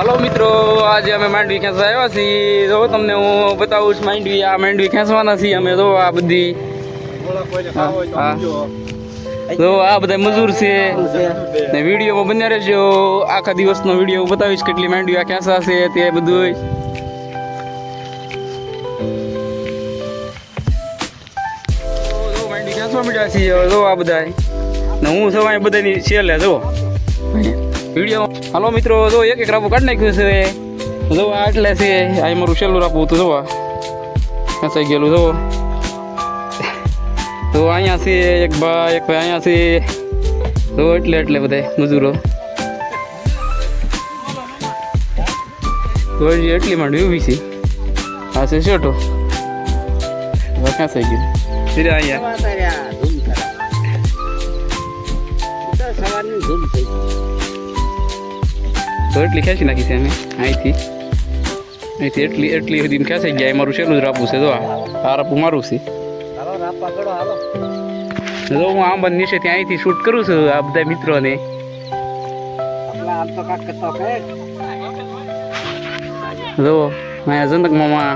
હાલો મિત્રો આજે અમે માંડવી ખેંચવા આવ્યા છીએ. જો તમને હું બતાવું છું માંડવી આ માંડવી ખેંચવાના છીએ અમે. જો આ બધી હા, હા. જો આ બધા મજૂર છે. ને વિડીયોમાં બન્યા રહેજો. આખા દિવસનો વીડિયો બતાવીશ કેટલી માંડવી આ ખેંચા છે તે બધું માંડવી ખેંચવા મળ્યા છીએ. જો આ બધા ને હું સવાય બધાની છેલ્લે જો. વીડિયો હાલો મિત્રો. જો એક એક રાપુ કાઢી નાખ્યું છે જો આ એટલે છે. આ મારું છેલ્લું રાપુ હતું જોવા ખેંચાઈ ગયેલું, જો. તો અહીંયા છે એક ભાઈ એક ભાઈ અહીંયા છે. તો એટલે એટલે બધા મજૂરો. એટલી માંડવી ઊભી છે. આ છે શોટો હવે ક્યાં થઈ ગયું થઈ અહીંયા તો એટલી ખેંચી નાખી છે અમે અહીંથી. અહીંથી એટલી એટલી સુધી ખેંચાઈ ગયા મારું છેલ્લું જ રાપું છે જો આ. રાપું મારું છે. જો હું આંબા નીચે ત્યાં અહીંથી શૂટ કરું છું આ બધા મિત્રોને. જો અહીંયા જનક મામા.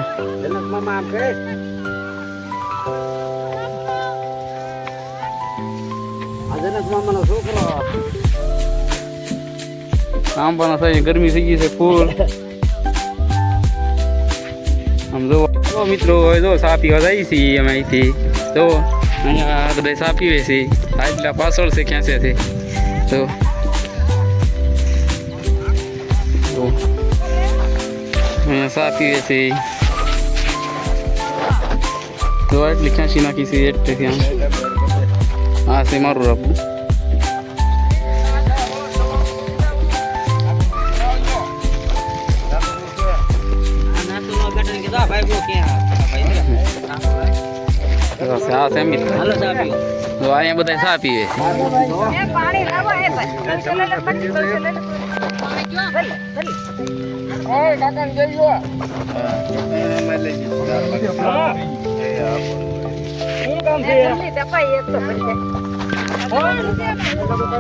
આંબાના થાય ગરમી થઈ ગઈ છે ફૂલ. આમ જો મિત્રો, હવે જો સા પીવા જઈએ છીએ અમે અહીંથી. જો, અહીંયા બધા સા પીવે છે. આ એટલા પાછળ છે ક્યાં છે તે. અહીંયા સા છે. તો એટલી ખેંચી નાખી છે એટલે ત્યાં આ છે મારું છે? અમીર તો અહીંયા બધા સા પીવે. પાણી લાવો એ જોઈ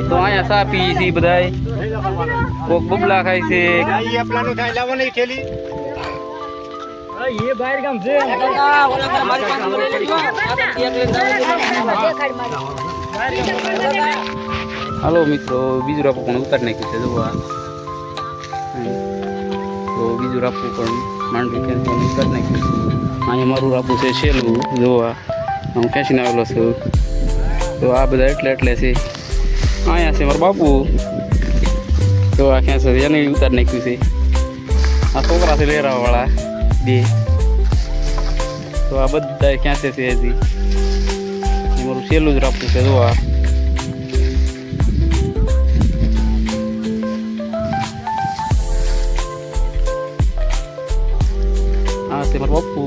તો અહીંયા સા પી છે બધા કોક બબલા ખાય છે. હાલો મિત્રો બીજું રાપુ પણ ઉતારી નાખ્યું છે જોવા તો બીજું રાપુ પણ માંડવી ખેંચવાનું ઉતારી નાખ્યું છે. અહીંયા મારું રાપુ છે છેલ્લું જોવા હું ખેંચીને આવેલો છું. તો આ બધા એટલે એટલે છે. અહીંયા છે મારો બાપુ. તો આ ખેંચો એને ઉતારી નાખ્યું છે. આ છોકરા છે લેરાવાળા બે. તો આ બધા ક્યાં છે હજી? મારું છેલ્લું જ રાખવું છે જોવા આ. છે મારો બાપુ.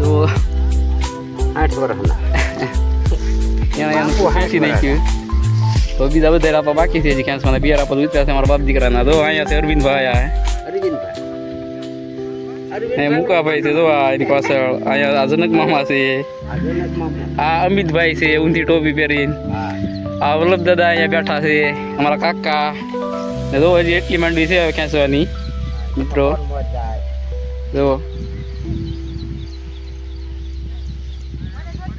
જો. આઠ વર્ષના તો બીજા બધા રાપા બાકી છે હજી ખેંચવાના બે રાપા ઉતર્યા છે મારા બાપ દીકરાના તો અહીંયા છે અરવિંદભાઈ આ અરવિંદભાઈ. એ મુકાભાઈ છે, જો આ એની પાછળ. અહીંયા આ જનક મામા છે. આ અમિતભાઈ છે, ઊંધી ટોપી પહેરીને. આ વલ્લભ દાદા અહીંયા બેઠા છે, અમારા કાકા. ને જો હજી એટલી માંડવી છે હવે ખેંચવાની. મિત્રો. જો.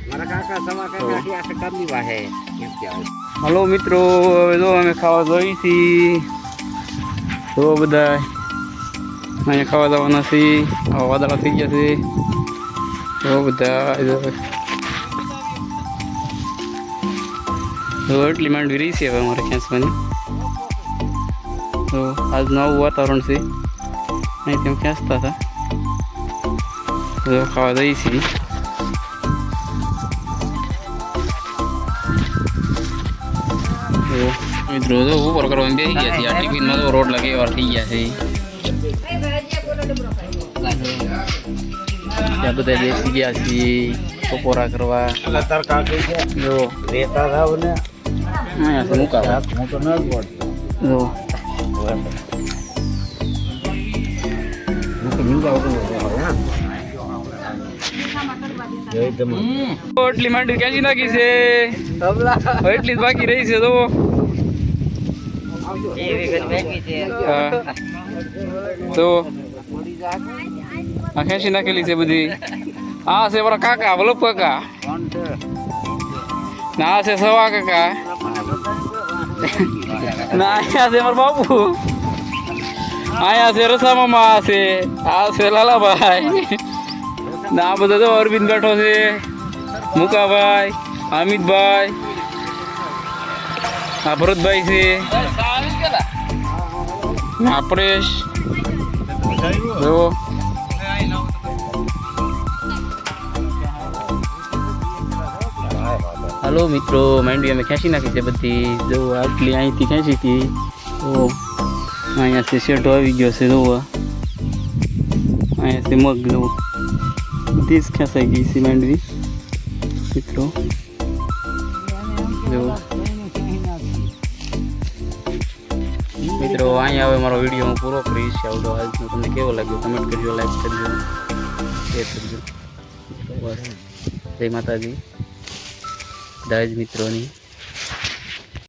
મારા કાકા સમા કાકા થી આ કામની વાહે કેમ કે આવે હલો મિત્રો, હવે જો અમે ખાવા જોઈ છીએ. જો બધા અહીંયા ખાવા જવાના છે આવા વાદળા થઈ ગયા છે. તો બધા એટલી માંડવી રહી છે હવે અમારે ખેંચવાની તો આજ નવું વાતાવરણ છે. અહીં તેમ ખેંચતા હતા. જો ખાવા જઈએ છીએ. તો મિત્રો તો ઉપર કરવાની બે ગયા છે આ ટિફિનમાં તો રોડ લગે વાર થઈ ગયા છે. ત્યાં બધા બેસી ગયા છીએ બપોરા કરવા. તાર કાકે છે? જો. રેતા થાવ ને? અહીંયા છે મુકાવા. હું તો ન પડતો જો. હું હા. એટલી માંડી ક્યાંથી નાખી છે? એટલી જ બાકી રહી છે તો. હા. તો આ ખેંચી નાખેલી છે બધી. આ છે મારા કાકા બોલો કાકા. ના છે સવા કાકા. ના અહીંયા છે મારા બાપુ. અહીંયા છે રસા મામા છે, આ છે લાલાભાઈ. ના બધા તો અરવિંદ બેઠો છે, મુકાભાઈ અમિતભાઈ આ ભરતભાઈ છે. પરેશ. જો હાલો મિત્રો માંડવી અમે ખેંચી નાખી છે બધી. જો આટલી અહીંથી ખેંચી હતી, તો અહીંયાથી શેઠો આવી ગયો છે, જોવા. અહીંયાથી મગ જો બધી જ ખેંચાઈ ગઈ છે માંડવી મિત્રો. જો. મિત્રો, અહીંયા હવે મારો વીડિયો હું પૂરો કરીશ આવડો આજનો તમને કેવો લાગ્યો? કમેન્ટ કરજો લાઈક કરજો શેર કરજો. બસ. જય માતાજી. બધા મિત્રોની.